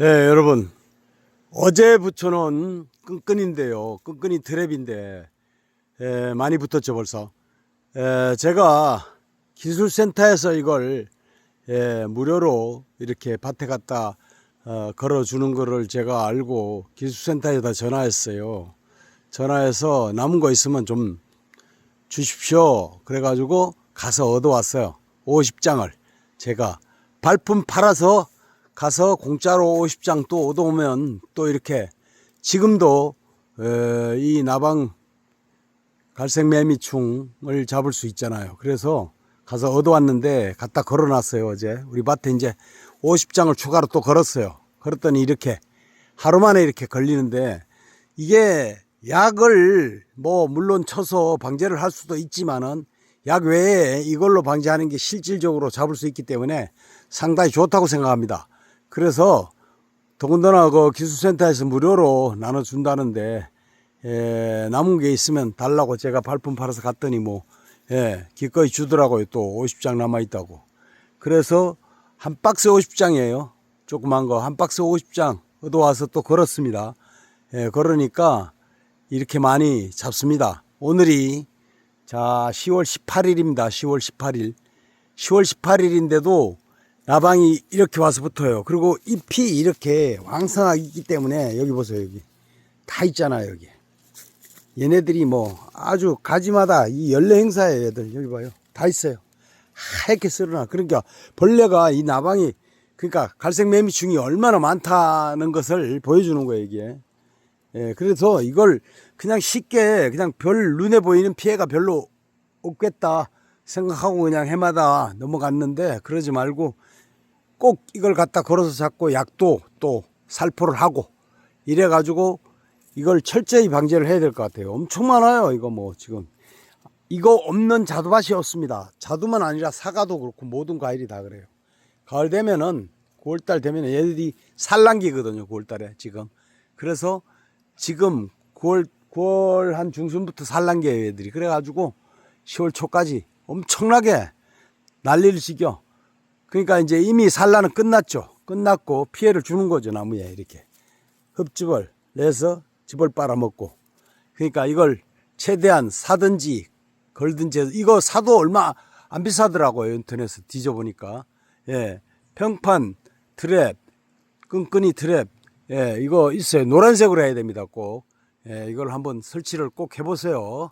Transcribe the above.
네, 여러분. 어제 붙여놓은 끈끈인데요. 끈끈이 트랩인데, 에, 많이 붙었죠, 벌써. 에, 제가 기술센터에서 이걸, 에, 무료로 이렇게 밭에 갖다, 어, 걸어주는 거를 제가 알고 기술센터에다 전화했어요. 전화해서 남은 거 있으면 좀 주십시오. 그래가지고 가서 얻어왔어요. 50장을. 제가 발품 팔아서 가서 공짜로 50장 또 얻어오면 또 이렇게 지금도 에, 이 나방 갈색 매미충을 잡을 수 있잖아요. 그래서 가서 얻어왔는데 갖다 걸어놨어요 어제 우리 밭에 이제 50장을 추가로 또 걸었어요. 걸었더니 이렇게 하루 만에 이렇게 걸리는데 이게 약을 뭐 물론 쳐서 방제를 할 수도 있지만은 약 외에 이걸로 방제하는 게 실질적으로 잡을 수 있기 때문에 상당히 좋다고 생각합니다. 그래서 더군다나 그 기술센터에서 무료로 나눠준다는데 에, 남은 게 있으면 달라고 제가 발품 팔아서 갔더니 뭐 예, 기꺼이 주더라고요. 또 50장 남아 있다고. 그래서 한 박스 50장이에요. 조그만 거 한 박스 50장 얻어와서 또 걸었습니다. 예, 걸으니까 이렇게 많이 잡습니다. 오늘이 자 10월 18일입니다. 10월 18일. 10월 18일인데도 나방이 이렇게 와서 붙어요. 그리고 잎이 이렇게 왕성하게 있기 때문에 여기 보세요. 여기 다 있잖아요. 여기. 얘네들이 뭐 아주 가지마다 이 연례 행사예요. 얘들 여기 봐요. 다 있어요. 하얗게 쓸어놔. 그러니까 벌레가 이 나방이 그러니까 갈색 매미충이 얼마나 많다는 것을 보여주는 거예요. 이게. 예, 그래서 이걸 그냥 쉽게 그냥 별 눈에 보이는 피해가 별로 없겠다 생각하고 그냥 해마다 넘어갔는데 그러지 말고 꼭 이걸 갖다 걸어서 잡고 약도 또 살포를 하고 이래 가지고 이걸 철저히 방제를 해야 될 것 같아요. 엄청 많아요. 이거 뭐 지금 이거 없는 자두밭이 없습니다. 자두만 아니라 사과도 그렇고 모든 과일이 다 그래요. 가을 되면은 9월달 되면 얘들이 산란기거든요. 9월달에 지금. 그래서 지금 9월 9월 한 중순부터 산란기예요. 얘들이. 그래가지고 10월 초까지 엄청나게 난리를 지겨. 그러니까 이제 이미 산란은 끝났죠. 끝났고 피해를 주는 거죠 나무에 이렇게. 흡집을 내서 즙을 빨아먹고. 그러니까 이걸 최대한 사든지 걸든지 해서 이거 사도 얼마 안 비싸더라고요 인터넷에 뒤져보니까. 예 평판 트랩 끈끈이 트랩. 예 이거 있어요. 노란색으로 해야 됩니다 꼭. 예, 이걸 한번 설치를 꼭 해보세요